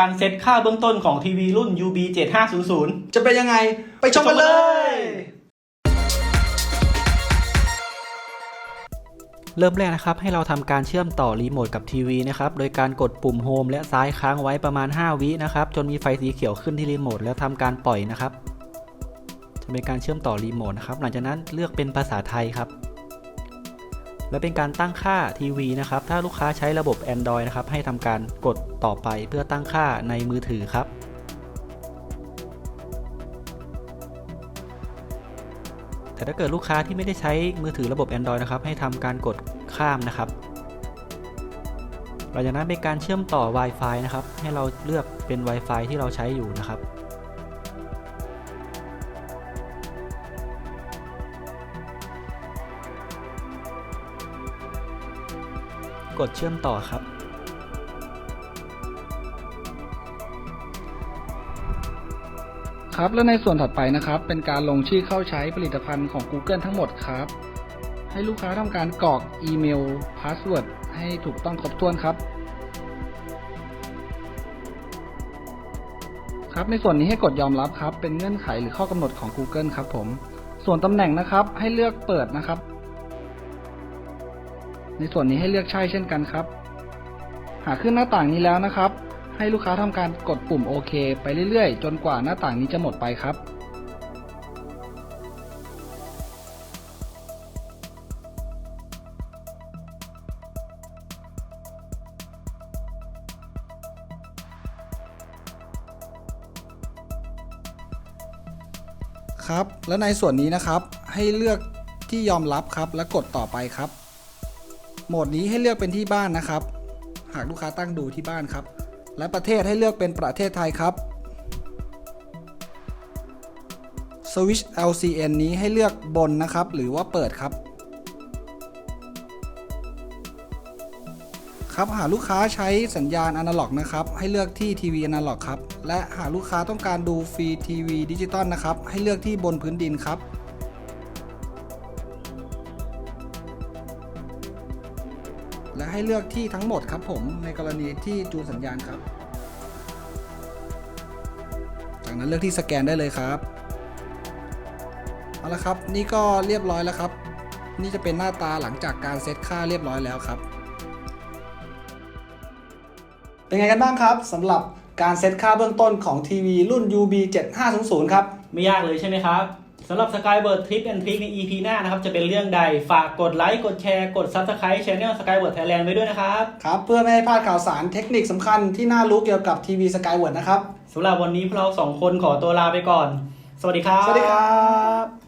การเซตค่าเบื้องต้นของทีวีรุ่น UB 7500 จะเป็นยังไง ไปชมกันเลย เริ่มแรกนะครับ ให้เราทำการเชื่อมต่อรีโมทกับทีวีนะครับ โดยการกดปุ่มโฮมและซ้ายค้างไว้ประมาณ 5 วินะครับ จนมีไฟสีเขียวขึ้นที่รีโมทแล้วทำการปล่อยนะครับ จะเป็นการเชื่อมต่อรีโมทนะครับ หลังจากนั้นเลือกเป็นภาษาไทยครับ และเป็นการตั้งค่าทีวีนะครับ ถ้าลูกค้าใช้ระบบ Android นะครับ ให้ทำการกดต่อไปเพื่อตั้งค่าในมือถือครับแต่ถ้าเกิดลูกค้าที่ไม่ได้ใช้มือถือระบบ Android นะครับ ให้ทำการกดข้ามนะครับ หลังจากนั้นเป็นการเชื่อมต่อ Wi-Fi นะครับ ให้เราเลือกเป็น Wi-Fi ที่เราใช้อยู่นะครับ กดเชื่อมต่อครับ ครับและในส่วนถัดไปนะครับ เป็นการลงชื่อเข้าใช้ผลิตภัณฑ์ของ Google ทั้งหมดครับ ให้ลูกค้าทำการกรอกอีเมลพาสเวิร์ดให้ถูกต้องครบถ้วนครับครับในส่วนนี้ให้กดยอมรับครับ เป็นเงื่อนไขหรือข้อกำหนดของ Google ครับผม ส่วนตำแหน่งนะครับให้เลือกเปิดนะครับ ในส่วนนี้ให้เลือกใช่เช่นกันครับ หากขึ้นหน้าต่างนี้แล้วนะครับ ให้ลูกค้าทำการกดปุ่มโอเคไปเรื่อยๆ จนกว่าหน้าต่างนี้จะหมดไปครับครับ และในส่วนนี้นะครับให้เลือกที่ยอมรับครับ และกดต่อไปครับ โหมดนี้ให้เลือกเป็นที่บ้านนะครับ หากลูกค้าตั้งดูที่บ้านครับ และประเทศให้เลือกเป็นประเทศไทยครับ Switch LCN นี้ให้เลือกบนนะครับ หรือว่าเปิดครับ ครับหากลูกค้าใช้สัญญาณอนาล็อกนะครับ ให้เลือกที่ทีวีอนาล็อกครับ และหากลูกค้าต้องการดูฟรีทีวีดิจิตอลนะครับ ให้เลือกที่บนพื้นดินครับ และให้เลือกที่ทั้งหมดครับผมในกรณีที่จูนสัญญาณครับ จากนั้นเลือกที่สแกนได้เลยครับเอาละครับ นี่ก็เรียบร้อยแล้วครับ นี่จะเป็นหน้าตาหลังจากการเซตค่าเรียบร้อยแล้วครับ เป็นไงกันบ้างครับสำหรับการเซตค่าเบื้องต้นของทีวีรุ่น UB 7500 ครับ ไม่ยากเลยใช่ไหมครับ สำหรับ Skybird Trip and Trick ใน EP หน้านะครับ จะเป็นเรื่องใดฝากกดไลค์ กดแชร์ กด Subscribe Channel Skybird Thailand ไว้ด้วยนะครับ ครับ เพื่อไม่ให้พลาดข่าวสารเทคนิคสำคัญที่น่ารู้เกี่ยวกับทีวีสกายเวิร์ดนะครับสำหรับวันนี้พวกเราสองคนขอตัวลาไปก่อน สวัสดีครับ สวัสดีครับ